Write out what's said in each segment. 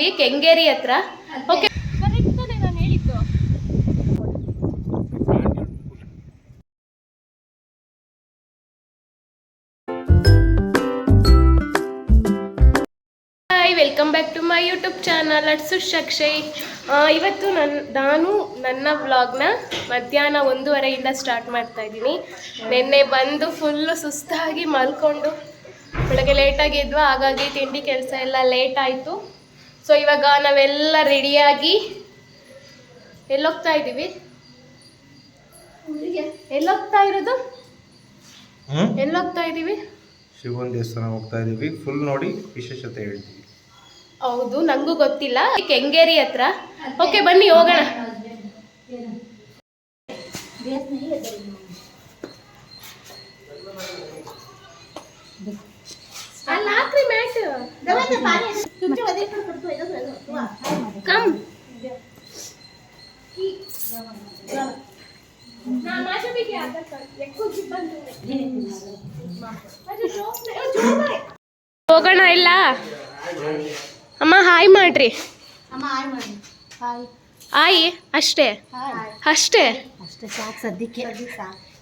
ಇದೀವಿ ಕೆಂಗೇರಿ ಹತ್ರ. Okay welcome back to my YouTube channel ಅಟ್ಸು ಶಕ್ಷಯ್ ಇವತ್ತು ನನ್ನ ನಾನು ನನ್ನ ವ್ಲಾಗ್ನ ಮಧ್ಯಾಹ್ನ ಒಂದೂವರೆಯಿಂದ ಸ್ಟಾರ್ಟ್ ಮಾಡ್ತಾ ಇದ್ದೀನಿ. ನಿನ್ನೆ ಬಂದು ಫುಲ್ಲು ಸುಸ್ತಾಗಿ ಮಲ್ಕೊಂಡು, ಬೆಳಗ್ಗೆ ಲೇಟಾಗಿ ಇದ್ವಾ ಹಾಗಾಗಿ ತಿಂಡಿ ಕೆಲಸ ಎಲ್ಲ ಲೇಟ್ ಆಯಿತು. ಸೊ ಇವಾಗ ನಾವೆಲ್ಲ ರೆಡಿಯಾಗಿ ಎಲ್ಲೋಗ್ತಾ ಇದ್ದೀವಿ. ಎಲ್ಲೋಗ್ತಾ ಇರೋದು? ಹ್ಮ್? ಎಲ್ಲೋಗ್ತಾ ಇದ್ದೀವಿ? ಶಿವನ ದೇವಸ್ಥಾನ ಹೋಗ್ತಾ ಇದೀವಿ ಫುಲ್ ನೋಡಿ ವಿಶೇಷತೆ ಹೇಳ್ತೀವಿ ಹೌದು ನಂಗೂ ಗೊತ್ತಿಲ್ಲ. ಕೆಂಗೇರಿ ಹತ್ರ? ಓಕೆ ಬನ್ನಿ ಹೋಗೋಣ. ಅಲ್ಲ ಹಾಕ್ರಿ ಮ್ಯಾಟ್. ಕಮ್ ಹೋಗೋಣ ಇಲ್ಲ? ಅಮ್ಮ ಹಾಯ್ ಮಾಡ್ರಿ. ಅಮ್ಮ ಹಾಯ್ ಅಷ್ಟೇ? ಅಷ್ಟೇ? ಅಷ್ಟೇ ಸಾಕು ಸದ್ಯಕ್ಕೆ.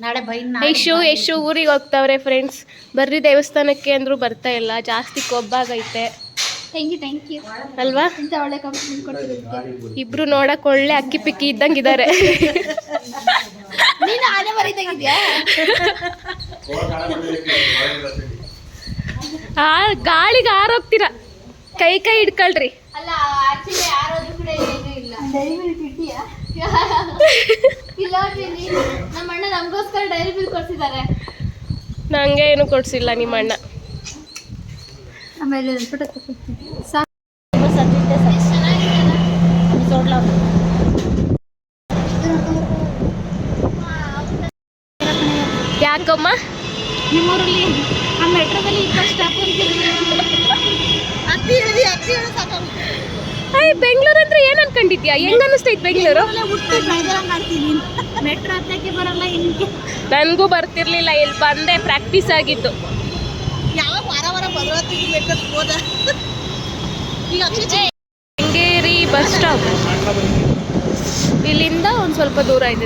ನಾಳೆ ಬೈನ್ ಯಶು ಯಶು ಊರಿಗೆ ಹೋಗ್ತಾವ್ರೆ ಫ್ರೆಂಡ್ಸ್ ಬರ್ರಿ ದೇವಸ್ಥಾನಕ್ಕೆ ಅಂದ್ರು ಬರ್ತಾ ಇಲ್ಲ. ಜಾಸ್ತಿ ಕೊಬ್ಬಾಗೈತೆ. ಥ್ಯಾಂಕ್ ಯು ಥ್ಯಾಂಕ್ ಯು ಅಲ್ವಾ? ಇಂಥ ಒಳ್ಳೆ ಕಾಂಪ್ಲಿಮೆಂಟ್ ಕೊಟ್ಟಿರೋದಕ್ಕೆ? ಇಬ್ರು ನೋಡಕ್ ಒಳ್ಳೆ ಅಕ್ಕಿ ಪಿಕ್ಕಿ ಇದ್ದಂಗೆ ಇದ್ದಾರೆ ನೀನು ಆನೆ ಬರೀತಾಗಿದ್ಯಾ ಆ ಗಾಳಿಗೆ ಆರೋಗ್ತೀರಾ. ಕೈ ಕೈ ಹಿಡ್ಕೊಳ್ರಿ. ಅಲ್ಲ ಆಕ್ಚುಲಿ ಯಾರಾದ್ರೂ ಕೂಡ ಏನೂ ಇಲ್ಲ. ಡೈರಿ ಮಿಲ್ಕ್ ಇಟ್ಟಿಯಾ? ಇಲ್ಲ ನೀನು ನಮ್ಮ ಅಣ್ಣ ನಮಗೋಸ್ಕರ ಡೈರಿ ಮಿಲ್ಕ್ ಕೊಡ್ಸಿದ್ದಾರೆ. ನಂಗೆ ಏನು ಕೊಡ್ಸಿಲ್ಲ ನಿಮ್ಮ ಅಣ್ಣ ಆಮೇಲೆ ಸಾಕು. ಯಾಕಮ್ಮ? ನಿಮ್ಮೂರಲ್ಲಿ ಆ ಮೆಟ್ರೋದಲ್ಲಿ ಇಪ್ಪತ್ತು ಸ್ಟಾಪ್ ಹತ್ತಿ ಹೇಳಿ ಹತ್ತಿ ಹೇಳಿ ಸಾಕಾಗುತ್ತೆ. ಅಯ್ಯ ಬೆಂಗಳೂರು ಅಂದ್ರೆ ಏನ್ ಅನ್ಕೊಂಡಿದ್ಯಾ? ಹೆಂಗ್ ಅನಿಸ್ತೈತ್ ಬೆಂಗಳೂರು? ಮೆಟ್ರೋ ಹತ್ತಕ್ಕೆ ಬರಲ್ಲ ನನ್ಗೂ ಬರ್ತಿರ್ಲಿಲ್ಲ ಇಲ್ಲಿ ಬಂದೆ ಪ್ರಾಕ್ಟೀಸ್ ಆಗಿತ್ತು ಅಕ್ಷಯ್ ಬಸ್ ಸ್ಟಾಪ್ ಇಲ್ಲಿಂದ ಒಂದ್ ಸ್ವಲ್ಪ ದೂರ ಇದೆ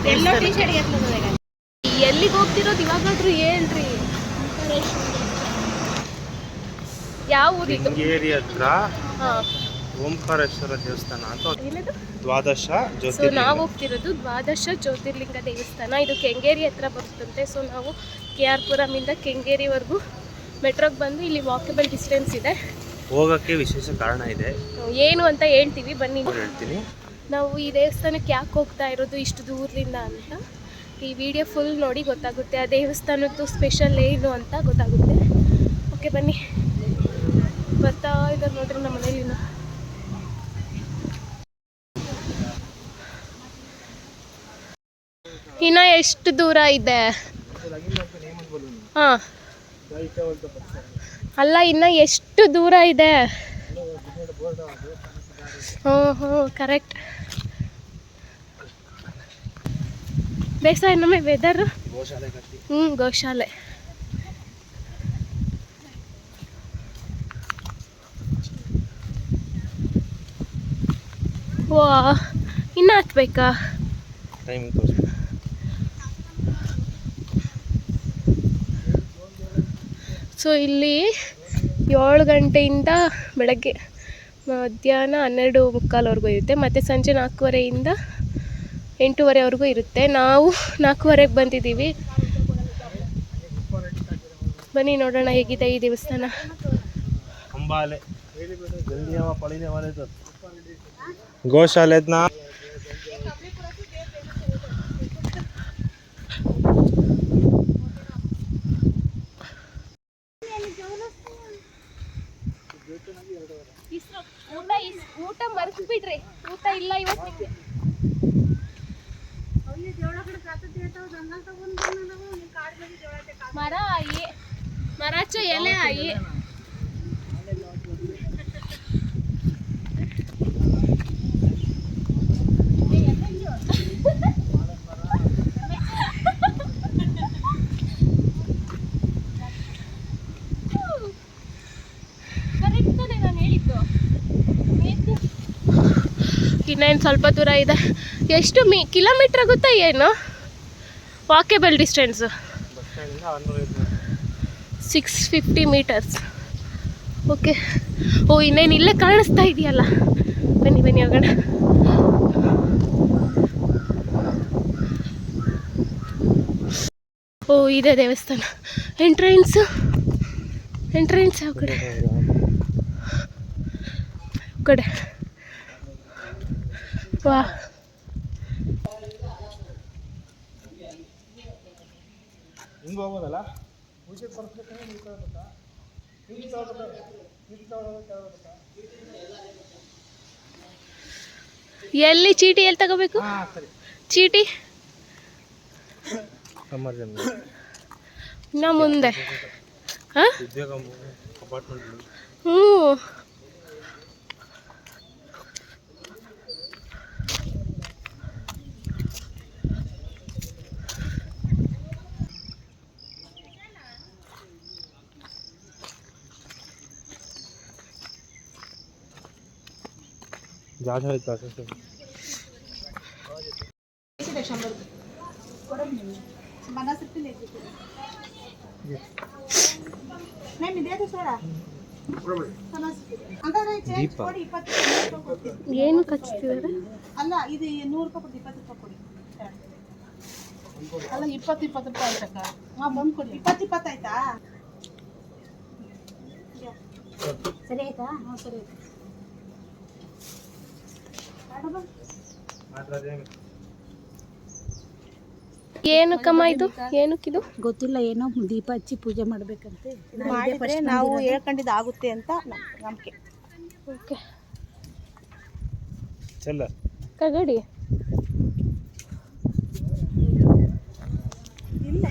ಎಲ್ಲಿಗೆ ಹೋಗ್ತಿರೋದು ಇವಾಗಾದ್ರೂ ಹೇಳ್ರಿ. ಯಾವ ಶೃಂಗೇರಿ ಹತ್ರ ಹಾ. ಓಂಕಾರೇಶ್ವರ ದೇವಸ್ಥಾನ ಅಂತ ದ್ವಾದಶ ಸೊ ನಾವು ಹೋಗ್ತಿರೋದು ದ್ವಾದಶ ಜ್ಯೋತಿರ್ಲಿಂಗ ದೇವಸ್ಥಾನ. ಇದು ಕೆಂಗೇರಿ ಹತ್ರ ಬರ್ತಂತೆ. ಸೊ ನಾವು ಕೆ ಆರ್ ಪುರಮಿಂದ ಕೆಂಗೇರಿವರೆಗೂ ಮೆಟ್ರೋಗೆ ಬಂದು ಇಲ್ಲಿ ವಾಕಬಲ್ ಡಿಸ್ಟೆನ್ಸ್ ಇದೆ. ಹೋಗಕ್ಕೆ ವಿಶೇಷ ಕಾರಣ ಇದೆ. ಏನು ಅಂತ ಹೇಳ್ತೀವಿ ಬನ್ನಿ. ಹೇಳ್ತೀನಿ. ನಾವು ಈ ದೇವಸ್ಥಾನಕ್ಕೆ ಯಾಕೆ ಹೋಗ್ತಾ ಇರೋದು ಇಷ್ಟು ದೂರದಿಂದ ಅಂತ. ಈ ವಿಡಿಯೋ ಫುಲ್ ನೋಡಿ ಗೊತ್ತಾಗುತ್ತೆ. ಆ ದೇವಸ್ಥಾನದ್ದು ಸ್ಪೆಷಲ್ ಏನು ಅಂತ ಗೊತ್ತಾಗುತ್ತೆ. ಓಕೆ ಬನ್ನಿ. ಬರ್ತಾ ಇದ್ದಾರೆ ನೋಡ್ರಿ ನಮ್ಮ ಮನೇಲಿ ಇನ್ನು. ಇನ್ನ ಎಷ್ಟು ದೂರ ಇದೆ? ಹಾಂ. ಅಲ್ಲ, ಇನ್ನ ಎಷ್ಟು ದೂರ ಇದೆ? ಹ್ಞೂ ಹ್ಞೂ ಕರೆಕ್ಟ್ ಬೇಸಾಯ ನಮಗೆ ವೆದರ್ ಹ್ಞೂ ಗೋಶಾಲೆ. ವಾ, ಇನ್ನು ಹತ್ಬೇಕಾ ಟೈಮಿಂಗ್ ಸೊ ಇಲ್ಲಿ ಏಳು ಗಂಟೆಯಿಂದ ಬೆಳಗ್ಗೆ ಮಧ್ಯಾಹ್ನ ಹನ್ನೆರಡು ಮುಕ್ಕಾಲ್ವರೆಗೂ ಇರುತ್ತೆ. ಮತ್ತು ಸಂಜೆ ನಾಲ್ಕೂವರೆಯಿಂದ ಎಂಟೂವರೆವರೆಗೂ ಇರುತ್ತೆ. ನಾವು ನಾಲ್ಕೂವರೆಗೆ ಬಂದಿದ್ದೀವಿ. ಬನ್ನಿ ನೋಡೋಣ ಹೇಗಿದೆ ಈ ದೇವಸ್ಥಾನ. ಅಂಬಾಲೆ. ಊಟ ಊಟ ಮರ್ಸ್ಬಿಡ್ರಿ ಊಟ ಇಲ್ಲ ಇವತ್ತು ಮರ ಮರಾಚ ಎಲೆ ಆಯಿ ಕರೆಕ್ಟ್ ತಾನೇ ನಾನು ಹೇಳಿದ್ದು ಇನ್ನೇನು ಸ್ವಲ್ಪ ದೂರ ಇದೆ. ಎಷ್ಟು ಮೀ, ಕಿಲೋಮೀಟ್ರ್ ಆಗುತ್ತಾ ಏನು? Walkable distance six fifty metres okay oh, ಇನ್ನೇನು ಇಲ್ಲೇ ಕಾಣಿಸ್ತಾ ಇದೆಯಲ್ಲ? ಬನ್ನಿ ಬನ್ನಿ ಹೋಗೋಣ ಓ, ಇದೆ ದೇವಸ್ಥಾನ. ಎಂಟ್ರೆನ್ಸು ಎಂಟ್ರೆನ್ಸ್ ಯಾವ ಕಡೆ ಕಡೆ ವಾ. ಹಿಂಗೆ ಹೋಗೋದಲ್ಲ ಎಲ್ಲಿ ಚೀಟಿ ಎಲ್ಲಿ ತಗೋಬೇಕು? ಚೀಟಿ? ನಾ ಮುಂದೆ. ಹಾಂ? ಉದ್ಯೋಗ ಅಪಾರ್ಟ್ಮೆಂಟ್. ಹ್ಞೂ ಆಯ್ತು ಅಷ್ಟೇ ದೀಪ. ಏನು ಕಚ್ತಿದ್ದಾರೆ ಅಲ್ಲ ಇದು ನೂರು ರೂಪಾಯಿ ಕೊಡಿ ಇಪ್ಪತ್ತು ರೂಪಾಯಿ ಕೊಡಿ. ಅಲ್ಲ ಇಪ್ಪತ್ತು ಇಪ್ಪತ್ತು ರೂಪಾಯಿ ಆಯ್ತಕ್ಕ ಹಾಂ ಬಂದು ಕೊಡಿ. ಇಪ್ಪತ್ತು ಇಪ್ಪತ್ತು ಆಯ್ತಾ? ಸರಿ ಆಯ್ತಾ? ಹಾಂ ಸರಿ ಆಯ್ತು. ಏನಕ್ಕಮ್ಮ ಇದು? ಏನಕ್ಕಿದು? ಗೊತ್ತಿಲ್ಲ ಏನೋ ದೀಪ ಹಚ್ಚಿ ಪೂಜೆ ಮಾಡ್ಬೇಕಂತೆ. ಮಾಡಿದ್ರೆ ನಾವು ಹೇಳ್ಕೊಂಡಿದ್ದು ಆಗುತ್ತೆ ಅಂತ ನಂಬಿಕೆ. ಓಕೆ. ಚೆಲ್ಲ. ಕಗಡಿ? ಇಲ್ಲ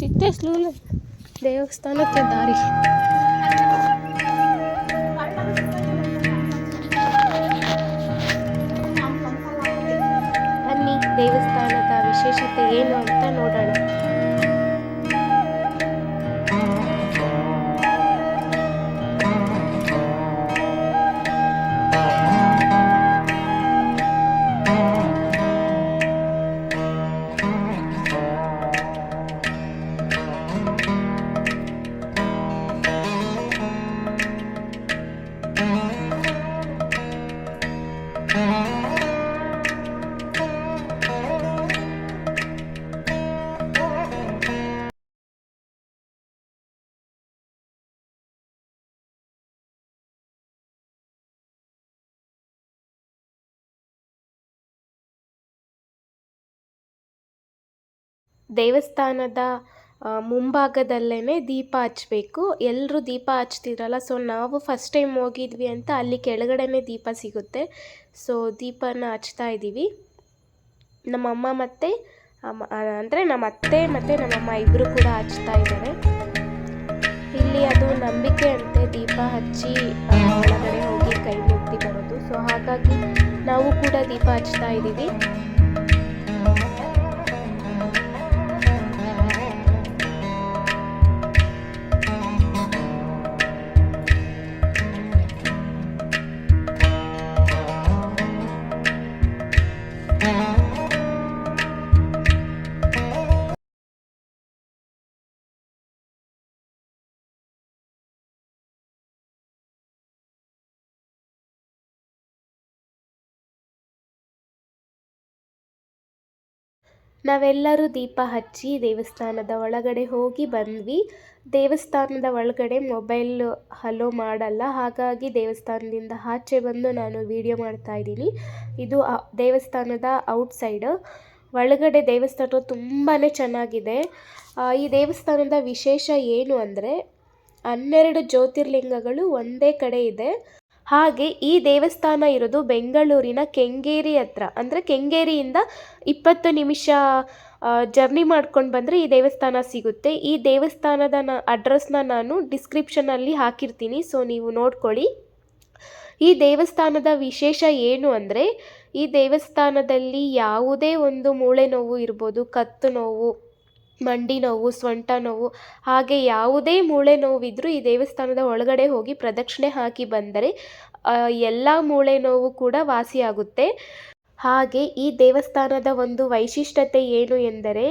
ಚಿತ್ತೇಸ್ಲೂಲ ದೇವಸ್ಥಾನಕ್ಕೆ ದಾರಿ. ದೇವಸ್ಥಾನದ ವಿಶೇಷತೆ ಏನು ಅಂತ ನೋಡೋಣ. ದೇವಸ್ಥಾನದ ಮುಂಭಾಗದಲ್ಲೇ ದೀಪ ಹಚ್ಚಬೇಕು ಎಲ್ಲರೂ ದೀಪ ಹಚ್ತಿದ್ರಲ್ಲ ಸೊ ನಾವು ಫಸ್ಟ್ ಟೈಮ್ ಹೋಗಿದ್ವಿ ಅಂತ ಅಲ್ಲಿ ಕೆಳಗಡೆನೇ ದೀಪ ಸಿಗುತ್ತೆ. ಸೊ ದೀಪನ ಹಚ್ತಾ ಇದ್ದೀವಿ. ನಮ್ಮಮ್ಮ ಮತ್ತು ಅಂದರೆ ನಮ್ಮ ಅತ್ತೆ ಮತ್ತು ನಮ್ಮಮ್ಮ ಇಬ್ಬರು ಕೂಡ ಹಚ್ತಾ ಇದ್ದಾರೆ. ಇಲ್ಲಿ ಅದು ನಂಬಿಕೆ ಅಂತೆ, ದೀಪ ಹಚ್ಚಿ ಒಳಗಡೆ ಹೋಗಿ ಕೈ ಮುಟ್ಟಿ ಬರೋದು. ಸೊ ಹಾಗಾಗಿ ನಾವು ಕೂಡ ದೀಪ ಹಚ್ತಾ ಇದ್ದೀವಿ. Thank you. ನಾವೆಲ್ಲರೂ ದೀಪ ಹಚ್ಚಿ ದೇವಸ್ಥಾನದ ಒಳಗಡೆ ಹೋಗಿ ಬಂದ್ವಿ. ದೇವಸ್ಥಾನದ ಒಳಗಡೆ ಮೊಬೈಲ್ ಹಲೋ ಮಾಡಲ್ಲ. ಹಾಗಾಗಿ ದೇವಸ್ಥಾನದಿಂದ ಆಚೆ ಬಂದು ನಾನು ವಿಡಿಯೋ ಮಾಡ್ತಾ ಇದ್ದೀನಿ. ಇದು ದೇವಸ್ಥಾನದ ಔಟ್ಸೈಡ್. ಒಳಗಡೆ ದೇವಸ್ಥಾನ ತುಂಬಾ ಚೆನ್ನಾಗಿದೆ. ಈ ದೇವಸ್ಥಾನದ ವಿಶೇಷ ಏನು ಅಂದರೆ ಹನ್ನೆರಡು ಜ್ಯೋತಿರ್ಲಿಂಗಗಳು ಒಂದೇ ಕಡೆ ಇದೆ. ಹಾಗೆ ಈ ದೇವಸ್ಥಾನ ಇರೋದು ಬೆಂಗಳೂರಿನ ಕೆಂಗೇರಿ ಹತ್ರ. ಅಂದರೆ ಕೆಂಗೇರಿಯಿಂದ ಇಪ್ಪತ್ತು ನಿಮಿಷ ಜರ್ನಿ ಮಾಡ್ಕೊಂಡು ಬಂದರೆ ಈ ದೇವಸ್ಥಾನ ಸಿಗುತ್ತೆ. ಈ ದೇವಸ್ಥಾನದ ನ ಅಡ್ರೆಸ್ನ ನಾನು ಡಿಸ್ಕ್ರಿಪ್ಷನಲ್ಲಿ ಹಾಕಿರ್ತೀನಿ ಸೊ ನೀವು ನೋಡ್ಕೊಳ್ಳಿ. ಈ ದೇವಸ್ಥಾನದ ವಿಶೇಷ ಏನು ಅಂದರೆ, ಈ ದೇವಸ್ಥಾನದಲ್ಲಿ ಯಾವುದೇ ಒಂದು ಮೂಳೆ ನೋವು ಇರ್ಬೋದು, ಕತ್ತು ನೋವು ಮಂಡಿ ನೋವು, ಸೊಂಟ ನೋವು, ಹಾಗೆ ಯಾವುದೇ ಮೂಳೆ ನೋವಿದ್ರೂ ಈ ದೇವಸ್ಥಾನದ ಒಳಗಡೆ ಹೋಗಿ ಪ್ರದಕ್ಷಿಣೆ ಹಾಕಿ ಬಂದರೆ ಎಲ್ಲ ಮೂಳೆ ನೋವು ಕೂಡ ವಾಸಿಯಾಗುತ್ತೆ. ಹಾಗೆ ಈ ದೇವಸ್ಥಾನದ ಒಂದು ವೈಶಿಷ್ಟ್ಯತೆ ಏನು ಎಂದರೆ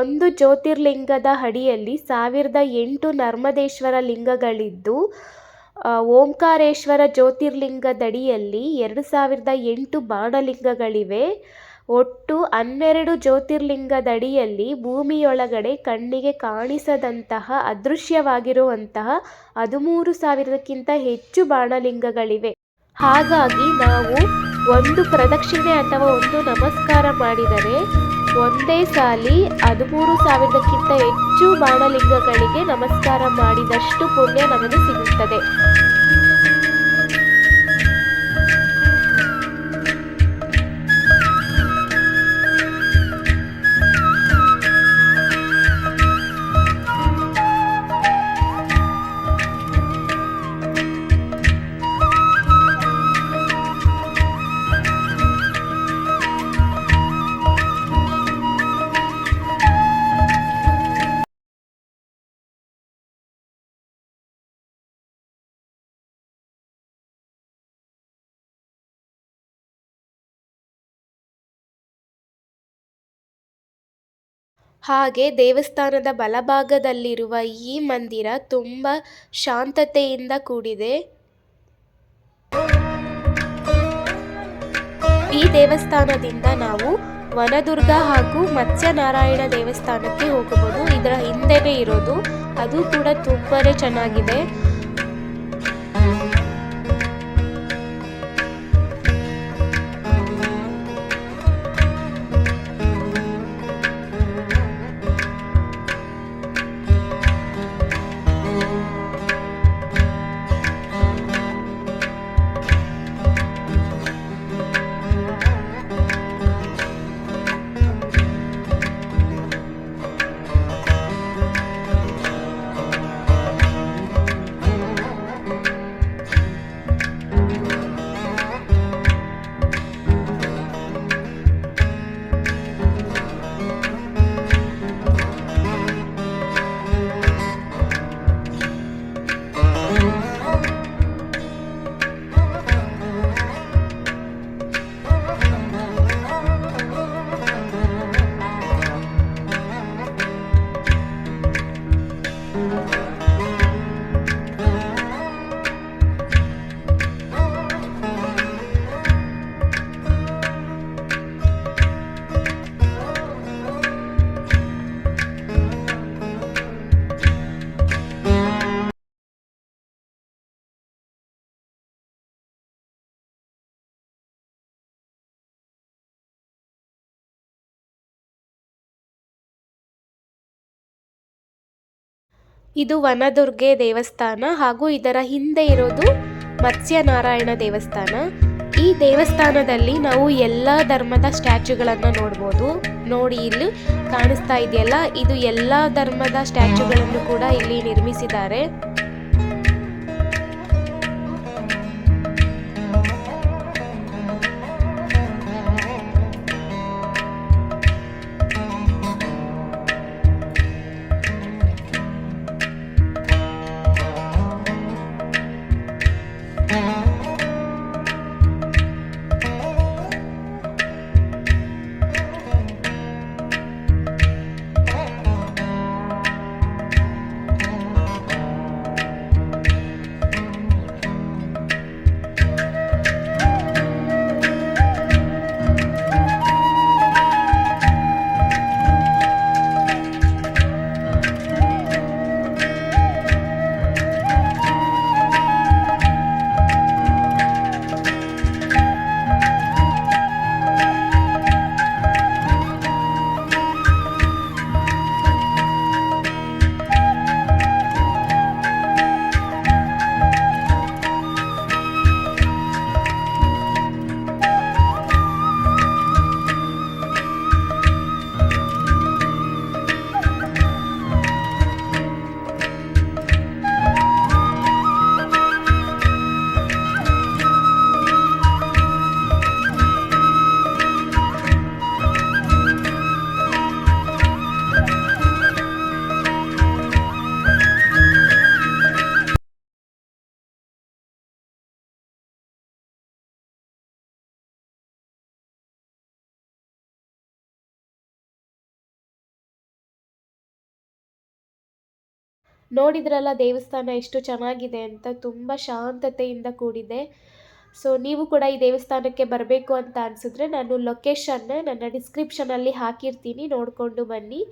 ಒಂದು ಜ್ಯೋತಿರ್ಲಿಂಗದ ಅಡಿಯಲ್ಲಿ ಸಾವಿರದ ಎಂಟು ನರ್ಮದೇಶ್ವರ ಲಿಂಗಗಳಿದ್ದು ಓಂಕಾರೇಶ್ವರ ಜ್ಯೋತಿರ್ಲಿಂಗದಡಿಯಲ್ಲಿ ಎರಡು ಸಾವಿರದ ಎಂಟು ಬಾಣಲಿಂಗಗಳಿವೆ. ಒಟ್ಟು ಹನ್ನೆರಡು ಜ್ಯೋತಿರ್ಲಿಂಗದಡಿಯಲ್ಲಿ ಭೂಮಿಯೊಳಗಡೆ ಕಣ್ಣಿಗೆ ಕಾಣಿಸದಂತಹ ಅದೃಶ್ಯವಾಗಿರುವಂತಹ ಹದಿಮೂರು ಸಾವಿರಕ್ಕಿಂತ ಹೆಚ್ಚು ಬಾಣಲಿಂಗಗಳಿವೆ. ಹಾಗಾಗಿ ನಾವು ಒಂದು ಪ್ರದಕ್ಷಿಣೆ ಅಥವಾ ಒಂದು ನಮಸ್ಕಾರ ಮಾಡಿದರೆ ಒಂದೇ ಸಾಲಿ ಹದಿಮೂರು ಸಾವಿರಕ್ಕಿಂತ ಹೆಚ್ಚು ಬಾಣಲಿಂಗಗಳಿಗೆ ನಮಸ್ಕಾರ ಮಾಡಿದಷ್ಟು ಪುಣ್ಯ ನಮಗೆ ಸಿಗುತ್ತದೆ. ಹಾಗೆ ದೇವಸ್ಥಾನದ ಬಲಭಾಗದಲ್ಲಿರುವ ಈ ಮಂದಿರ ತುಂಬ ಶಾಂತತೆಯಿಂದ ಕೂಡಿದೆ. ಈ ದೇವಸ್ಥಾನದಿಂದ ನಾವು ವನದುರ್ಗ ಹಾಗೂ ಮತ್ಸ್ಯನಾರಾಯಣ ದೇವಸ್ಥಾನಕ್ಕೆ ಹೋಗಬಹುದು. ಇದರ ಹಿಂದೆನೇ ಇರೋದು. ಅದು ಕೂಡ ತುಂಬಾನೇ ಚೆನ್ನಾಗಿದೆ. ಇದು ವನದುರ್ಗೆ ದೇವಸ್ಥಾನ ಹಾಗೂ ಇದರ ಹಿಂದೆ ಇರೋದು ಮತ್ಸ್ಯನಾರಾಯಣ ದೇವಸ್ಥಾನ. ಈ ದೇವಸ್ಥಾನದಲ್ಲಿ ನಾವು ಎಲ್ಲ ಧರ್ಮದ ಸ್ಟ್ಯಾಚ್ಯೂಗಳನ್ನು ನೋಡ್ಬೋದು. ನೋಡಿ ಇಲ್ಲಿ ಕಾಣಿಸ್ತಾ ಇದೆಯಲ್ಲ, ಇದು ಎಲ್ಲ ಧರ್ಮದ ಸ್ಟ್ಯಾಚುಗಳನ್ನು ಕೂಡ ಇಲ್ಲಿ ನಿರ್ಮಿಸಿದ್ದಾರೆ. ನೋಡಿದ್ರಲ್ಲ ದೇವಸ್ಥಾನ ಎಷ್ಟು ಚೆನ್ನಾಗಿದೆ ಅಂತ ತುಂಬ ಶಾಂತತೆಯಿಂದ ಕೂಡಿದೆ. ಸೊ ನೀವು ಕೂಡ ಈ ದೇವಸ್ಥಾನಕ್ಕೆ ಬರಬೇಕು ಅಂತ ಅನಿಸಿದ್ರೆ ನಾನು ಲೊಕೇಶನ್ನ ನನ್ನ ಡಿಸ್ಕ್ರಿಪ್ಷನಲ್ಲಿ ಹಾಕಿರ್ತೀನಿ. ನೋಡಿಕೊಂಡು ಬನ್ನಿ.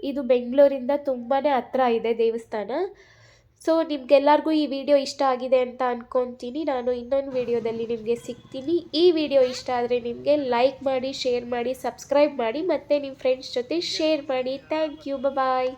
ಇದು ಬೆಂಗಳೂರಿಂದ ತುಂಬಾ ಹತ್ರ ಇದೆ ದೇವಸ್ಥಾನ. ಸೊ ನಿಮ್ಗೆಲ್ಲರಿಗೂ ಈ ವಿಡಿಯೋ ಇಷ್ಟ ಆಗಿದೆ ಅಂತ ಅಂದ್ಕೊತೀನಿ ನಾನು ಇನ್ನೊಂದು ವಿಡಿಯೋದಲ್ಲಿ ನಿಮಗೆ ಸಿಗ್ತೀನಿ. ಈ ವಿಡಿಯೋ ಇಷ್ಟ ಆದರೆ ನಿಮಗೆ ಲೈಕ್ ಮಾಡಿ ಶೇರ್ ಮಾಡಿ ಸಬ್ಸ್ಕ್ರೈಬ್ ಮಾಡಿ ಮತ್ತು ನಿಮ್ಮ ಫ್ರೆಂಡ್ಸ್ ಜೊತೆ ಶೇರ್ ಮಾಡಿ. Thank you bye